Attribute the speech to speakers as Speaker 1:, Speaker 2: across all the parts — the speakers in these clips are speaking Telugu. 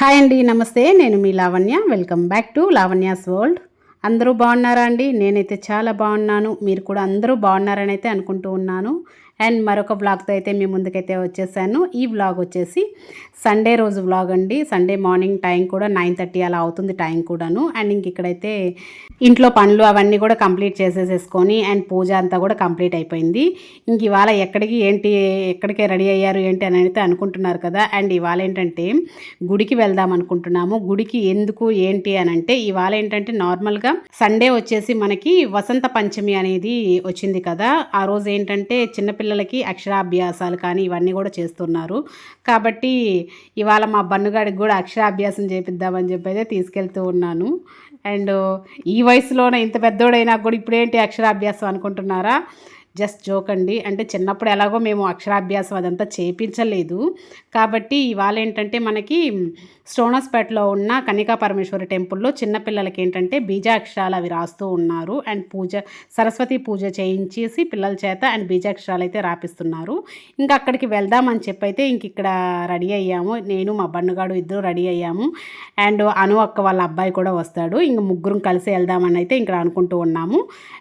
Speaker 1: హాయ్ అండి నమస్తే. నేను మీ Lavanya. Welcome back to Lavanya's world. అందరూ బాగున్నారా అండి? నేనైతే చాలా బాగున్నాను. మీరు కూడా అందరూ బాగున్నారని అయితే అనుకుంటూ ఉన్నాను. అండ్ మరొక వ్లాగ్తో అయితే మీ ముందుకైతే వచ్చేసాను. ఈ వ్లాగ్ వచ్చేసి సండే రోజు వ్లాగ్ అండి. సండే మార్నింగ్ టైం కూడా నైన్ థర్టీ అలా అవుతుంది టైం కూడాను. అండ్ ఇంక ఇక్కడైతే ఇంట్లో పనులు అవన్నీ కూడా కంప్లీట్ చేసేసేసుకొని అండ్ పూజ అంతా కూడా కంప్లీట్ అయిపోయింది. ఇంక ఇవాళ ఎక్కడికి ఏంటి ఎక్కడికి రెడీ అయ్యారు ఏంటి అని అయితే అనుకుంటున్నారు కదా. అండ్ ఇవాళ ఏంటంటే గుడికి వెళ్దాం అనుకుంటున్నాము. గుడికి ఎందుకు ఏంటి అని అంటే ఇవాళ ఏంటంటే నార్మల్గా సండే వచ్చేసి మనకి వసంత పంచమి అనేది వచ్చింది కదా. ఆ రోజు ఏంటంటే చిన్నపిల్ల చిన్నపిల్లలకి అక్షరాభ్యాసాలు కానీ ఇవన్నీ కూడా చేస్తున్నారు. కాబట్టి ఇవాళ మా బన్నుగాడికి కూడా అక్షరాభ్యాసం చేపిద్దామని చెప్పి అయితే తీసుకెళ్తూ ఉన్నాను. అండ్ ఈ వయసులోనే ఇంత పెద్దోడైనా కూడా ఇప్పుడేంటి అక్షరాభ్యాసం అనుకుంటున్నారా? జస్ట్ జోక్ అండి. అంటే చిన్నప్పుడు ఎలాగో మేము అక్షరాభ్యాసం అదంతా చేయించలేదు కాబట్టి ఇవాళ ఏంటంటే మనకి స్టోనస్పేటలో ఉన్న కనికా పరమేశ్వరి టెంపుల్లో చిన్నపిల్లలకి ఏంటంటే బీజాక్షరాలు అవి రాస్తూ ఉన్నారు. అండ్ పూజ సరస్వతి పూజ చేయించేసి పిల్లల చేత అండ్ బీజాక్షరాలు అయితే రాపిస్తున్నారు. ఇంకా అక్కడికి వెళ్దామని చెప్పి అయితే ఇంక ఇక్కడ రెడీ అయ్యాము. నేను మా బన్నుగాడు ఇద్దరు రెడీ అయ్యాము. అండ్ అను అక్క వాళ్ళ అబ్బాయి కూడా వస్తాడు. ఇంక ముగ్గురం కలిసి వెళ్దామని అయితే ఇక్కడ అనుకుంటూ ఉన్నాము.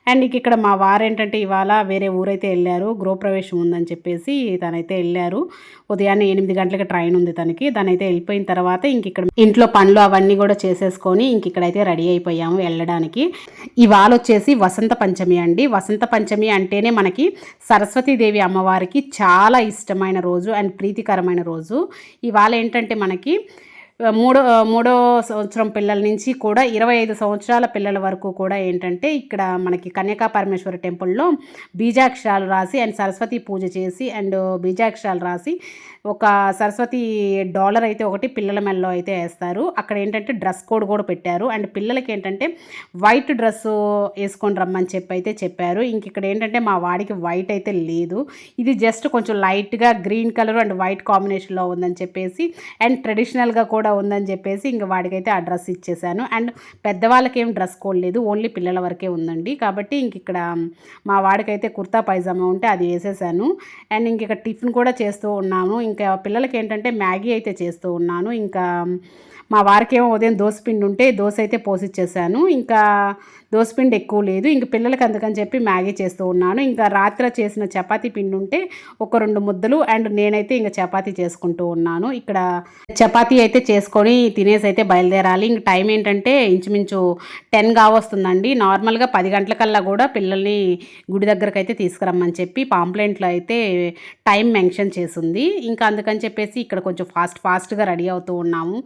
Speaker 1: అండ్ ఇంక ఇక్కడ మా వారు ఏంటంటే ఇవాళ వేరే ఊరైతే వెళ్ళారు గృహప్రవేశం ఉందని చెప్పేసి తనైతే వెళ్ళారు ఉదయాన్నే ఎనిమిది గంటలకి ట్రైన్ ఉంది తనకి. తనైతే వెళ్ళిపోయిన తర్వాత ఇంక ఇక్కడ ఇంట్లో పనులు అవన్నీ కూడా చేసేసుకొని ఇంక ఇక్కడైతే రెడీ అయిపోయాము వెళ్ళడానికి. ఇవాళ వచ్చేసి వసంత పంచమి అండి. వసంత పంచమి అంటేనే మనకి సరస్వతీదేవి అమ్మవారికి చాలా ఇష్టమైన రోజు అండ్ ప్రీతికరమైన రోజు. ఇవాళ ఏంటంటే మనకి మూడో మూడో సంవత్సరం పిల్లల నుంచి కూడా ఇరవై ఐదు సంవత్సరాల పిల్లల వరకు కూడా ఏంటంటే ఇక్కడ మనకి కన్యకా పరమేశ్వరి టెంపుల్లో బీజాక్షరాలు రాసి అండ్ సరస్వతి పూజ చేసి అండ్ బీజాక్షరాలు రాసి ఒక సరస్వతి డాలర్ అయితే ఒకటి పిల్లల మెల్లో అయితే వేస్తారు. అక్కడ ఏంటంటే డ్రెస్ కోడ్ కూడా పెట్టారు. అండ్ పిల్లలకి ఏంటంటే వైట్ డ్రెస్ వేసుకొని రమ్మని చెప్పి అయితే చెప్పారు. ఇంక ఇక్కడ ఏంటంటే మా వాడికి వైట్ అయితే లేదు. ఇది జస్ట్ కొంచెం లైట్గా గ్రీన్ కలర్ అండ్ వైట్ కాంబినేషన్లో ఉందని చెప్పేసి అండ్ ట్రెడిషనల్గా కూడా ఉందని చెప్పేసి ఇంక వాడికైతే ఆ డ్రెస్ ఇచ్చేసాను. అండ్ పెద్దవాళ్ళకి ఏం డ్రెస్ కోడ్ లేదు. ఓన్లీ పిల్లల వరకే ఉందండి. కాబట్టి ఇంక ఇక్కడ మా వాడికైతే కుర్తా పైజామా ఉంటే అది వేసేసాను. అండ్ ఇంక ఇక్కడ టిఫిన్ కూడా చేస్తూ ఉన్నాము ఇంకా ఇంకా పిల్లలకి ఏంటంటే మ్యాగీ అయితే చేస్తూ ఉన్నాను. ఇంకా మా వారికేమో ఉదయం దోసపిండి ఉంటే దోశ అయితే పోసిచ్చేసాను. ఇంకా దోసపిండి ఎక్కువ లేదు. ఇంక పిల్లలకి అందుకని చెప్పి మ్యాగీ చేస్తూ ఉన్నాను. ఇంకా రాత్రి చేసిన చపాతీ పిండి ఉంటే ఒక రెండు ముద్దలు అండ్ నేనైతే ఇంకా చపాతీ చేసుకుంటూ ఉన్నాను. ఇక్కడ చపాతీ అయితే చేసుకొని తినేసి అయితే బయలుదేరాలి. ఇంక టైం ఏంటంటే ఇంచుమించు టెన్ కావస్తుందండి. నార్మల్గా పది గంటలకల్లా కూడా పిల్లల్ని గుడి దగ్గరకు అయితే తీసుకురమ్మని చెప్పి పాంప్లెంట్లో అయితే టైం మెన్షన్ చేసింది. ఇంకా అందుకని చెప్పేసి ఇక్కడ కొంచెం ఫాస్ట్ ఫాస్ట్గా రెడీ అవుతూ ఉన్నాము.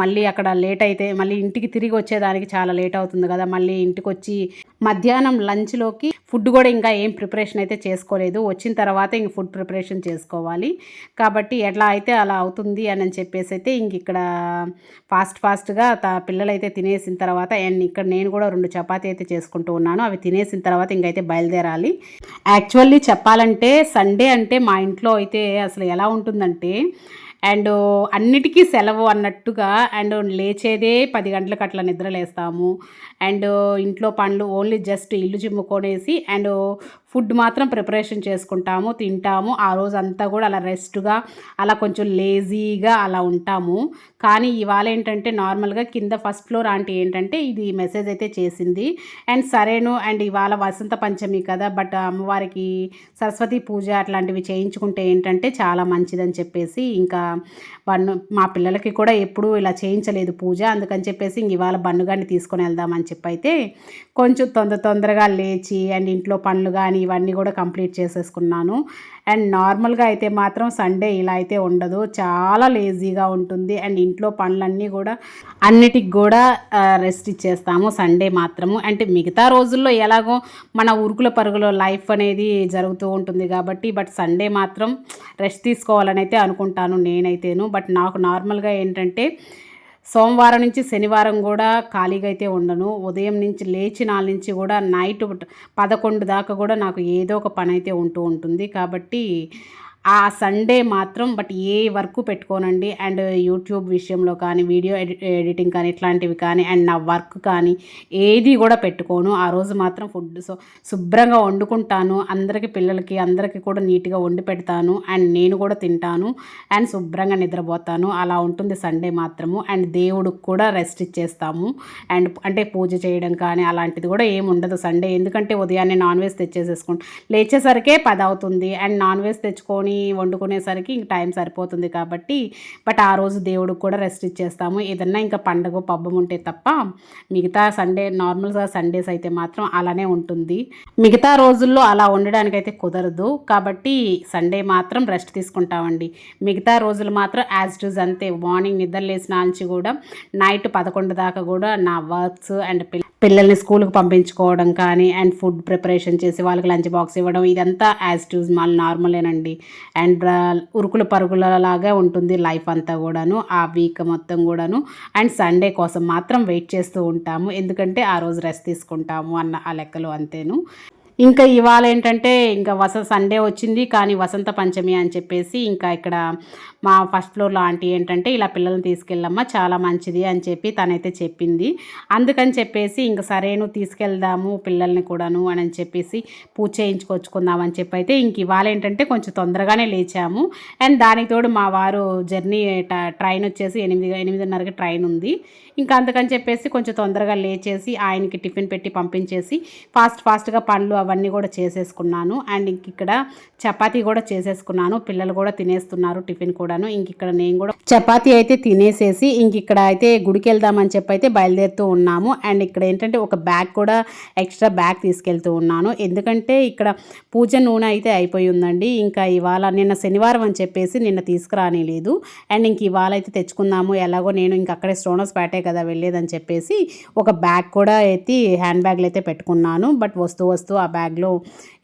Speaker 1: మళ్ళీ అక్కడ లేట్ అయితే మళ్ళీ ఇంటికి తిరిగి వచ్చేదానికి చాలా లేట్ అవుతుంది కదా. మళ్ళీ ఇంటికి వచ్చి మధ్యాహ్నం లంచ్లోకి ఫుడ్ కూడా ఇంకా ఏం ప్రిపరేషన్ అయితే చేసుకోలేదు. వచ్చిన తర్వాత ఇంక ఫుడ్ ప్రిపరేషన్ చేసుకోవాలి. కాబట్టి ఎట్లా అయితే అలా అవుతుంది అని చెప్పేసి అయితే ఇంక ఇక్కడ ఫాస్ట్ ఫాస్ట్గా త పిల్లలైతే తినేసిన తర్వాత అండ్ ఇక్కడ నేను కూడా రెండు చపాతీ అయితే చేసుకుంటూ ఉన్నాను. అవి తినేసిన తర్వాత ఇంకైతే బయలుదేరాలి. యాక్చువల్లీ చెప్పాలంటే సండే అంటే మా ఇంట్లో అయితే అసలు ఎలా ఉంటుందంటే అండ్ అన్నిటికీ సెలవు అన్నట్టుగా అండ్ లేచేదే పది గంటలకు అట్లా నిద్రలేస్తాము. అండ్ ఇంట్లో పనులు ఓన్లీ జస్ట్ ఇల్లు చిమ్ముకొనేసి అండ్ ఫుడ్ మాత్రం ప్రిపరేషన్ చేసుకుంటాము తింటాము. ఆ రోజు అంతా కూడా అలా రెస్ట్గా అలా కొంచెం లేజీగా అలా ఉంటాము. కానీ ఇవాళ ఏంటంటే నార్మల్గా కింద ఫస్ట్ ఫ్లోర్ ఆంటీ ఏంటంటే ఇది మెసేజ్ అయితే చేసింది. అండ్ సరేను అండ్ ఇవాళ వసంత పంచమి కదా బట్ అమ్మవారికి సరస్వతి పూజ అట్లాంటివి చేయించుకుంటే ఏంటంటే చాలా మంచిదని చెప్పేసి ఇంకా బన్ను మా పిల్లలకి కూడా ఎప్పుడూ ఇలా చేయించలేదు పూజ. అందుకని చెప్పేసి ఇంక ఇవాళ బన్నుగాని తీసుకొని వెళ్దామని చెప్పి అయితే కొంచెం తొందర తొందరగా లేచి అండ్ ఇంట్లో పనులు కానీ ఇవన్నీ కూడా కంప్లీట్ చేసేసుకున్నాను. అండ్ నార్మల్గా అయితే మాత్రం సండే ఇలా అయితే ఉండదు. చాలా లేజీగా ఉంటుంది. అండ్ ఇంట్లో పనులన్నీ కూడా అన్నిటికి కూడా రెస్ట్ ఇచ్చేస్తాము సండే మాత్రము. అంటే మిగతా రోజుల్లో ఎలాగో మన ఉరుకుల పరుగుల లైఫ్ అనేది జరుగుతూ ఉంటుంది కాబట్టి బట్ సండే మాత్రం రెస్ట్ తీసుకోవాలని అయితే అనుకుంటాను నేనైతేను. బట్ నాకు నార్మల్గా ఏంటంటే సోమవారం నుంచి శనివారం కూడా ఖాళీగా అయితే ఉండను. ఉదయం నుంచి లేచి నాలుగు నుంచి కూడా నైట్ పదకొండు దాకా కూడా నాకు ఏదో ఒక పని అయితే ఉంటూ ఉంటుంది. కాబట్టి ఆ సండే మాత్రం బట్ ఏ వర్క్ పెట్టుకోనండి. అండ్ యూట్యూబ్ విషయంలో కానీ వీడియో ఎడి ఎడిటింగ్ కానీ ఇట్లాంటివి కానీ అండ్ నా వర్క్ కానీ ఏది కూడా పెట్టుకోను. ఆ రోజు మాత్రం ఫుడ్ సో శుభ్రంగా వండుకుంటాను. అందరికీ పిల్లలకి అందరికీ కూడా నీట్గా వండి పెడతాను. అండ్ నేను కూడా తింటాను. అండ్ శుభ్రంగా నిద్రపోతాను. అలా ఉంటుంది సండే మాత్రము. అండ్ దేవుడికి కూడా రెస్ట్ ఇచ్చేస్తాము. అండ్ అంటే పూజ చేయడం కానీ అలాంటిది కూడా ఏమి ఉండదు సండే ఎందుకంటే ఉదయాన్నే నాన్ వెజ్ తెచ్చేసేసుకుంటాం లేచేసరికే పది అవుతుంది అండ్ నాన్ వెజ్ తెచ్చుకొని వండుకునేసరికి ఇంక టైం సరిపోతుంది కాబట్టి బట్ ఆ రోజు దేవుడికి కూడా రెస్ట్ ఇచ్చేస్తాము. ఏదన్నా ఇంకా పండగ పబ్బం ఉంటే తప్ప మిగతా సండే నార్మల్గా సండేస్ అయితే మాత్రం అలానే ఉంటుంది. మిగతా రోజుల్లో అలా ఉండడానికి అయితే కుదరదు. కాబట్టి సండే మాత్రం రెస్ట్ తీసుకుంటామండి. మిగతా రోజులు మాత్రం యాజ్ యూజ్ అంతే. మార్నింగ్ నిద్ర లేసిన నుంచి కూడా నైట్ పదకొండు దాకా కూడా నా వర్క్స్ అండ్ పిల్లల్ని స్కూల్కి పంపించుకోవడం కానీ అండ్ ఫుడ్ ప్రిపరేషన్ చేసి వాళ్ళకి లంచ్ బాక్స్ ఇవ్వడం ఇదంతా యాజ్ టూజ్ మళ్ళీ నార్మలేనండి అండ్ ఉరుకుల పరుగులలాగా ఉంటుంది లైఫ్ అంతా కూడాను ఆ వీక్ మొత్తం కూడాను. అండ్ సండే కోసం మాత్రం వెయిట్ చేస్తూ ఉంటాము. ఎందుకంటే ఆ రోజు రెస్ట్ తీసుకుంటాము అన్న ఆ లెక్కలు అంతేను. ఇంకా ఇవాళ ఏంటంటే ఇంకా వస సండే వచ్చింది కానీ వసంత పంచమి అని చెప్పేసి ఇంకా ఇక్కడ మా ఫస్ట్ ఫ్లోర్లో ఆంటీ ఏంటంటే ఇలా పిల్లల్ని తీసుకెళ్ళమ్మా చాలా మంచిది అని చెప్పి తనైతే చెప్పింది. అందుకని చెప్పేసి ఇంక సరే నువ్వు తీసుకెళ్దాము పిల్లల్ని కూడాను అని చెప్పేసి పూజ చేయించుకొచ్చుకుందామని చెప్పి అయితే ఇంక ఇవాళ ఏంటంటే కొంచెం తొందరగానే లేచాము. అండ్ దానికి తోడు మా వారు జర్నీ ట్రైన్ వచ్చేసి ఎనిమిది ఎనిమిదిన్నరకి ట్రైన్ ఉంది. ఇంకా అందుకని చెప్పేసి కొంచెం తొందరగా లేచేసి ఆయనకి టిఫిన్ పెట్టి పంపించేసి ఫాస్ట్ ఫాస్ట్గా పండ్లు అవన్నీ కూడా చేసేసుకున్నాను. అండ్ ఇంక ఇక్కడ చపాతీ కూడా చేసేసుకున్నాను. పిల్లలు కూడా తినేస్తున్నారు టిఫిన్ కూడాను. ఇంక ఇక్కడ నేను కూడా చపాతీ అయితే తినేసేసి ఇంక ఇక్కడ అయితే గుడికి వెళ్దామని చెప్పి అయితే బయలుదేరుతూ ఉన్నాము. అండ్ ఇక్కడ ఏంటంటే ఒక బ్యాగ్ కూడా ఎక్స్ట్రా బ్యాగ్ తీసుకెళ్తూ ఉన్నాను. ఎందుకంటే ఇక్కడ పూజ నూనె అయితే అయిపోయి ఉందండి. ఇంకా ఇవాళ నిన్న శనివారం అని చెప్పేసి నిన్న తీసుకురాని లేదు అండ్ ఇంక ఇవాళ అయితే తెచ్చుకుందాము. ఎలాగో నేను ఇంక అక్కడే స్టోనోస్ పేటే కదా వెళ్ళేదని చెప్పేసి ఒక బ్యాగ్ కూడా ఎత్తి హ్యాండ్ బ్యాగ్లు అయితే పెట్టుకున్నాను. బట్ వస్తూ వస్తూ ఆ బ్యాగ్లో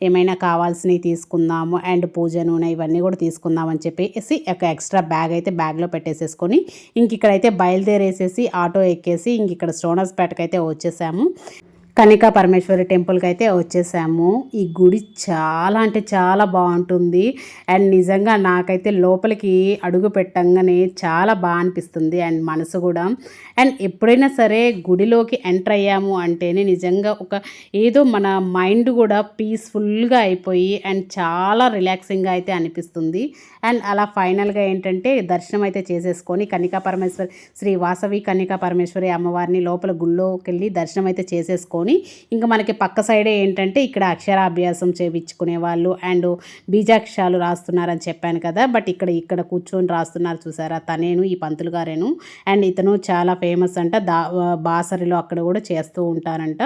Speaker 1: ఏమైనా కావాల్సినవి తీసుకుందాము అండ్ పూజ నూనె ఇవన్నీ కూడా తీసుకుందాం అని చెప్పేసి ఒక ఎక్స్ట్రా బ్యాగ్ అయితే బ్యాగ్లో పెట్టేసేసుకొని ఇంక ఇక్కడైతే బయలుదేరేసేసి ఆటో ఎక్కేసి ఇంక ఇక్కడ స్టోనర్స్ పేటకైతే వచ్చేసాము. కనికా పరమేశ్వరి టెంపుల్కి అయితే వచ్చేసాము. ఈ గుడి చాలా అంటే చాలా బాగుంటుంది. అండ్ నిజంగా నాకైతే లోపలికి అడుగు పెట్టంగానే చాలా బాగా అనిపిస్తుంది. అండ్ మనసు కూడా. అండ్ ఎప్పుడైనా సరే గుడిలోకి ఎంటర్ అయ్యాము అంటేనే నిజంగా ఒక ఏదో మన మైండ్ కూడా పీస్ఫుల్గా అయిపోయి అండ్ చాలా రిలాక్సింగ్గా అయితే అనిపిస్తుంది. అండ్ అలా ఫైనల్గా ఏంటంటే దర్శనం అయితే చేసేసుకొని కనికా పరమేశ్వరి శ్రీ వాసవి కనికా పరమేశ్వరి అమ్మవారిని లోపల గుళ్ళోకి వెళ్ళి దర్శనం అయితే చేసేసుకొని ఇంకా మనకి పక్క సైడే ఏంటంటే ఇక్కడ అక్షరాభ్యాసం చేయించుకునే వాళ్ళు అండ్ బీజాక్షరాలు రాస్తున్నారని చెప్పాను కదా బట్ ఇక్కడ ఇక్కడ కూర్చొని రాస్తున్నారు చూసారా? తనేను ఈ పంతులు గారేను అండ్ ఇతను చాలా ఫేమస్ అంట. దా బాసరిలో అక్కడ కూడా చేస్తూ ఉంటారంట.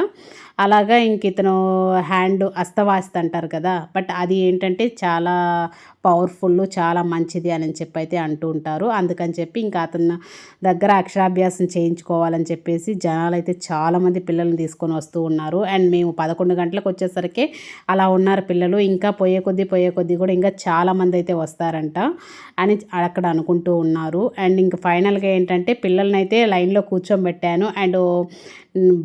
Speaker 1: అలాగా ఇంక ఇతను హ్యాండ్ అస్తవాస్త అంటారు కదా బట్ అది ఏంటంటే చాలా పవర్ఫుల్ చాలా మంచిది అని చెప్పి అయితే అంటూ ఉంటారు. అందుకని చెప్పి ఇంకా అతను దగ్గర అక్షరాభ్యాసం చేయించుకోవాలని చెప్పేసి జనాలు అయితే చాలామంది పిల్లల్ని తీసుకొని వస్తూ ఉన్నారు. అండ్ మేము పదకొండు గంటలకు వచ్చేసరికి అలా ఉన్నారు పిల్లలు. ఇంకా పోయే కొద్దీ పోయే కొద్దీ కూడా ఇంకా చాలామంది అయితే వస్తారంట అని అక్కడ అనుకుంటూ ఉన్నారు. అండ్ ఇంకా ఫైనల్గా ఏంటంటే పిల్లల్ని అయితే లైన్లో కూర్చోబెట్టాను. అండ్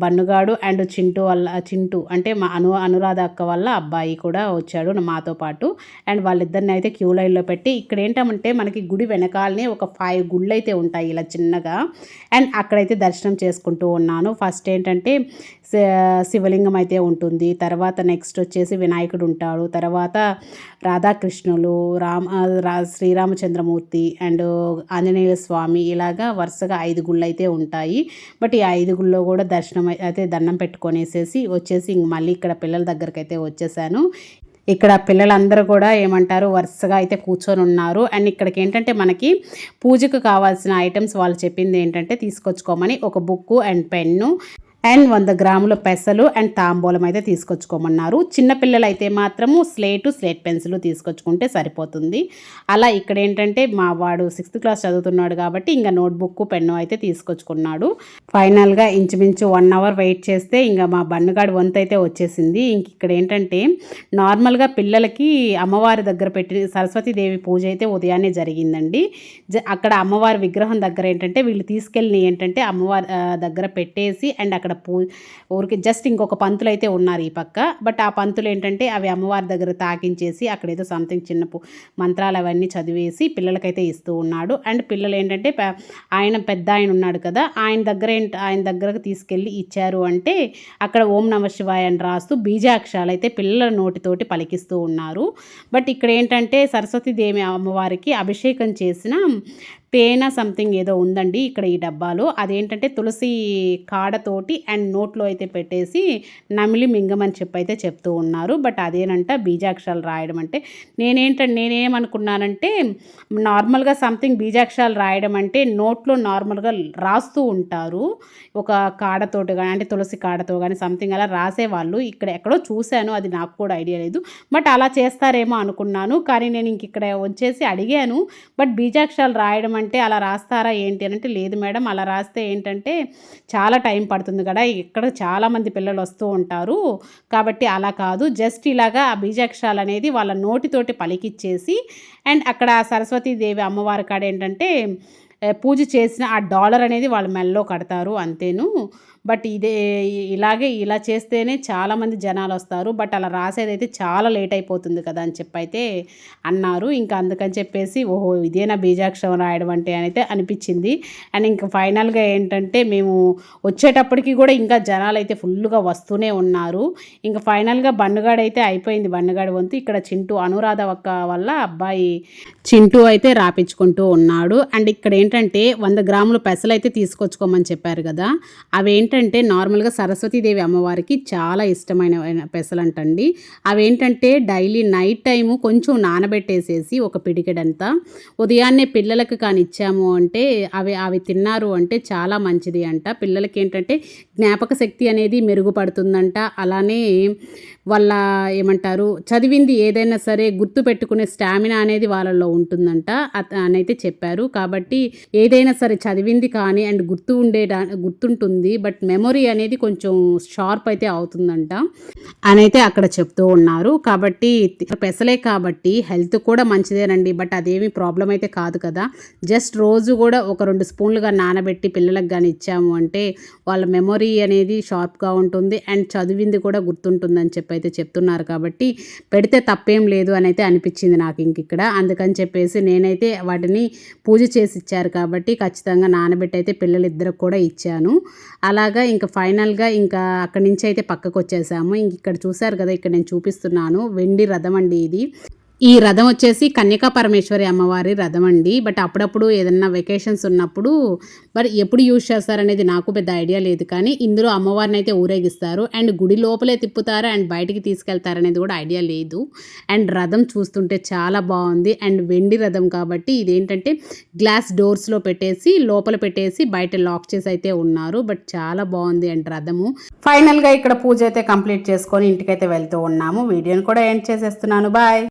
Speaker 1: బన్నుగాడు అండ్ చింటూ వల్ల చింటూ అంటే మా అను అనురాధ అక్క వల్ల అబ్బాయి కూడా వచ్చాడు మాతో పాటు. అండ్ వాళ్ళిద్దరిని అయితే క్యూ లైన్లో పెట్టి ఇక్కడ ఏంటంటే మనకి గుడి వెనకాలనే ఒక ఫైవ్ గుళ్ళు అయితే ఉంటాయి ఇలా చిన్నగా. అండ్ అక్కడైతే దర్శనం చేసుకుంటూ ఉన్నాను. ఫస్ట్ ఏంటంటే శివలింగం అయితే ఉంటుంది. తర్వాత నెక్స్ట్ వచ్చేసి వినాయకుడు ఉంటాడు. తర్వాత రాధాకృష్ణులు రామ శ్రీరామచంద్రమూర్తి అండ్ ఆంజనేయ స్వామి ఇలాగా వరుసగా ఐదు గుళ్ళు అయితే ఉంటాయి. బట్ ఈ ఐదు గుళ్ళో కూడా దర్శనం అయితే దండం పెట్టుకొనేసేసి వచ్చేసి ఇంక మళ్ళీ ఇక్కడ పిల్లల దగ్గరికి అయితే వచ్చేసాను. ఇక్కడ పిల్లలందరూ కూడా ఏమంటారు వరుసగా అయితే కూర్చొని ఉన్నారు. అండ్ ఇక్కడికి ఏంటంటే మనకి పూజకు కావాల్సిన ఐటమ్స్ వాళ్ళు చెప్పింది ఏంటంటే తీసుకొచ్చుకోమని ఒక బుక్ అండ్ పెన్ను. అండ్ వంద గ్రాముల పెసలు అండ్ తాంబూలం అయితే తీసుకొచ్చుకోమన్నారు. చిన్నపిల్లలు అయితే మాత్రము స్లేటు స్లేట్ పెన్సిల్ తీసుకొచ్చుకుంటే సరిపోతుంది. అలా ఇక్కడ ఏంటంటే మా వాడు సిక్స్త్ క్లాస్ చదువుతున్నాడు కాబట్టి ఇంకా నోట్బుక్ పెన్ను అయితే తీసుకొచ్చుకున్నాడు. ఫైనల్గా ఇంచుమించు వన్ అవర్ వెయిట్ చేస్తే ఇంకా మా బన్నుగాడి వంతు అయితే వచ్చేసింది. ఇంక ఇక్కడ ఏంటంటే నార్మల్గా పిల్లలకి అమ్మవారి దగ్గర పెట్టి సరస్వతీదేవి పూజ అయితే ఉదయాన్నే జరిగిందండి. అక్కడ అమ్మవారి విగ్రహం దగ్గర ఏంటంటే వీళ్ళు తీసుకెళ్ళి ఏంటంటే అమ్మవారి దగ్గర పెట్టేసి అండ్ అక్కడ అక్కడ పూ ఊరికి జస్ట్ ఇంకొక పంతులు అయితే ఉన్నారు ఈ పక్క. బట్ ఆ పంతులు ఏంటంటే అవి అమ్మవారి దగ్గర తాకించేసి అక్కడ ఏదో సంథింగ్ చిన్న మంత్రాలు అవన్నీ చదివేసి పిల్లలకైతే ఇస్తూ ఉన్నాడు. అండ్ పిల్లలు ఏంటంటే ఆయన పెద్ద ఆయన ఉన్నాడు కదా ఆయన దగ్గర ఆయన దగ్గరకు తీసుకెళ్ళి ఇచ్చారు అంటే అక్కడ ఓం నమ శివాయ అని రాస్తూ బీజాక్షరాలు అయితే పిల్లల నోటితోటి పలికిస్తూ ఉన్నారు. బట్ ఇక్కడ ఏంటంటే సరస్వతీదేవి అమ్మవారికి అభిషేకం చేసిన తేనె సంథింగ్ ఏదో ఉందండి ఇక్కడ ఈ డబ్బాలో. అదేంటంటే తులసి కాడతోటి అండ్ నోట్లో అయితే పెట్టేసి నమిలి మింగమని చెప్పి అయితే చెప్తూ ఉన్నారు. బట్ అదేనంట బీజాక్షరాలు రాయడం అంటే. నేనేంటంటే నేనేమనుకున్నానంటే నార్మల్గా సంథింగ్ బీజాక్షరాలు రాయడం అంటే నోట్లో నార్మల్గా రాస్తూ ఉంటారు. ఒక కాడతోటి కానీ అంటే తులసి కాడతో కానీ సంథింగ్ అలా రాసేవాళ్ళు. ఇక్కడ ఎక్కడో చూశాను అది నాకు కూడా ఐడియా లేదు. బట్ అలా చేస్తారేమో అనుకున్నాను. కానీ నేను ఇంక ఇక్కడ వచ్చేసి అడిగాను. బట్ బీజాక్షరాలు రాయడం అంటే అలా రాస్తారా ఏంటి అని అంటే లేదు మేడం అలా రాస్తే ఏంటంటే చాలా టైం పడుతుంది కదా ఇక్కడ చాలామంది పిల్లలు వస్తూ ఉంటారు. కాబట్టి అలా కాదు. జస్ట్ ఇలాగా ఆ బీజాక్షరాలు అనేది వాళ్ళ నోటితోటి పలికిచ్చేసి అండ్ అక్కడ సరస్వతీదేవి అమ్మవారి కాడ ఏంటంటే పూజ చేసిన ఆ డాలర్ అనేది వాళ్ళ మెల్లో కడతారు అంతేను. బట్ ఇదే ఇలాగే ఇలా చేస్తేనే చాలామంది జనాలు వస్తారు బట్ అలా రాసేదైతే చాలా లేట్ అయిపోతుంది కదా అని చెప్పి అయితే అన్నారు. ఇంకా అందుకని చెప్పేసి ఓహో ఇదేనా బీజాక్షరం రాయడం అంటే అయితే అనిపించింది. అండ్ ఇంకా ఫైనల్గా ఏంటంటే మేము వచ్చేటప్పటికి కూడా ఇంకా జనాలు అయితే ఫుల్గా వస్తూనే ఉన్నారు. ఇంకా ఫైనల్గా బండుగాడు అయితే అయిపోయింది. బండుగాడి వంతు ఇక్కడ చింటూ అనురాధ ఒక్క వల్ల అబ్బాయి చింటూ అయితే రాపించుకుంటూ ఉన్నాడు. అండ్ ఇక్కడ ఏంటంటే వంద గ్రాముల పెసలు అయితే తీసుకొచ్చుకోమని చెప్పారు కదా. అవేంటి ఏంటంటే నార్మల్గా సరస్వతీదేవి అమ్మవారికి చాలా ఇష్టమైన పెసలంటండి. అవేంటంటే డైలీ నైట్ టైము కొంచెం నానబెట్టేసేసి ఒక పిడికెడంతా ఉదయాన్నే పిల్లలకు కానీ ఇచ్చాము అంటే అవి అవి తిన్నారు అంటే చాలా మంచిది అంట. పిల్లలకి ఏంటంటే జ్ఞాపక శక్తి అనేది మెరుగుపడుతుందంట. అలానే వాళ్ళ ఏమంటారు చదివింది ఏదైనా సరే గుర్తు పెట్టుకునే స్టామినా అనేది వాళ్ళలో ఉంటుందంట. అత- అని అయితే చెప్పారు. కాబట్టి ఏదైనా సరే చదివింది కానీ అండ్ గుర్తు ఉండే గుర్తుంటుంది బట్ మెమొరీ అనేది కొంచెం షార్ప్ అయితే అవుతుందంట. అని అయితే అక్కడ చెప్తూ ఉన్నారు. కాబట్టి పెసలే కాబట్టి హెల్త్ కూడా మంచిదేనండి. బట్ అదేమి ప్రాబ్లం అయితే కాదు కదా. జస్ట్ రోజు కూడా ఒక రెండు స్పూన్లుగా నానబెట్టి పిల్లలకు కానీ ఇచ్చాము అంటే వాళ్ళ మెమొరీ అనేది షార్ప్గా ఉంటుంది. అండ్ చదివింది కూడా గుర్తుంటుందని చెప్పి అయితే చెప్తున్నారు కాబట్టి పెడితే తప్పేం లేదు అని అయితే అనిపించింది నాకు ఇంక ఇక్కడ. అందుకని చెప్పేసి నేనైతే వాటిని పూజ చేసి ఇచ్చారు కాబట్టి ఖచ్చితంగా నానబెట్టి అయితే పిల్లలిద్దరికి కూడా ఇచ్చాను. అలాగా ఇంకా ఫైనల్గా ఇంకా అక్కడి నుంచి అయితే పక్కకు వచ్చేసాము ఇంక ఇక్కడ చూసారు కదా ఇక్కడ నేను చూపిస్తున్నాను. వెండి రథం అండి ఇది. ఈ రథం వచ్చేసి కన్యకా పరమేశ్వరి అమ్మవారి రథం అండి. బట్ అప్పుడప్పుడు ఏదన్నా వెకేషన్స్ ఉన్నప్పుడు మరి ఎప్పుడు యూజ్ చేస్తారనేది నాకు పెద్ద ఐడియా లేదు. కానీ ఇందులో అమ్మవారిని అయితే ఊరేగిస్తారు. అండ్ గుడి లోపలే తిప్పుతారు. అండ్ బయటికి తీసుకెళ్తారనేది కూడా ఐడియా లేదు. అండ్ రథం చూస్తుంటే చాలా బాగుంది. అండ్ వెండి రథం కాబట్టి ఇదేంటంటే గ్లాస్ డోర్స్లో పెట్టేసి లోపల పెట్టేసి బయట లాక్ చేసి అయితే ఉన్నారు. బట్ చాలా బాగుంది అండ్ రథము. ఫైనల్గా ఇక్కడ పూజ అయితే కంప్లీట్ చేసుకొని ఇంటికైతే వెళ్తూ ఉన్నాము. వీడియోని కూడా ఎండ్ చేసేస్తున్నాను. బాయ్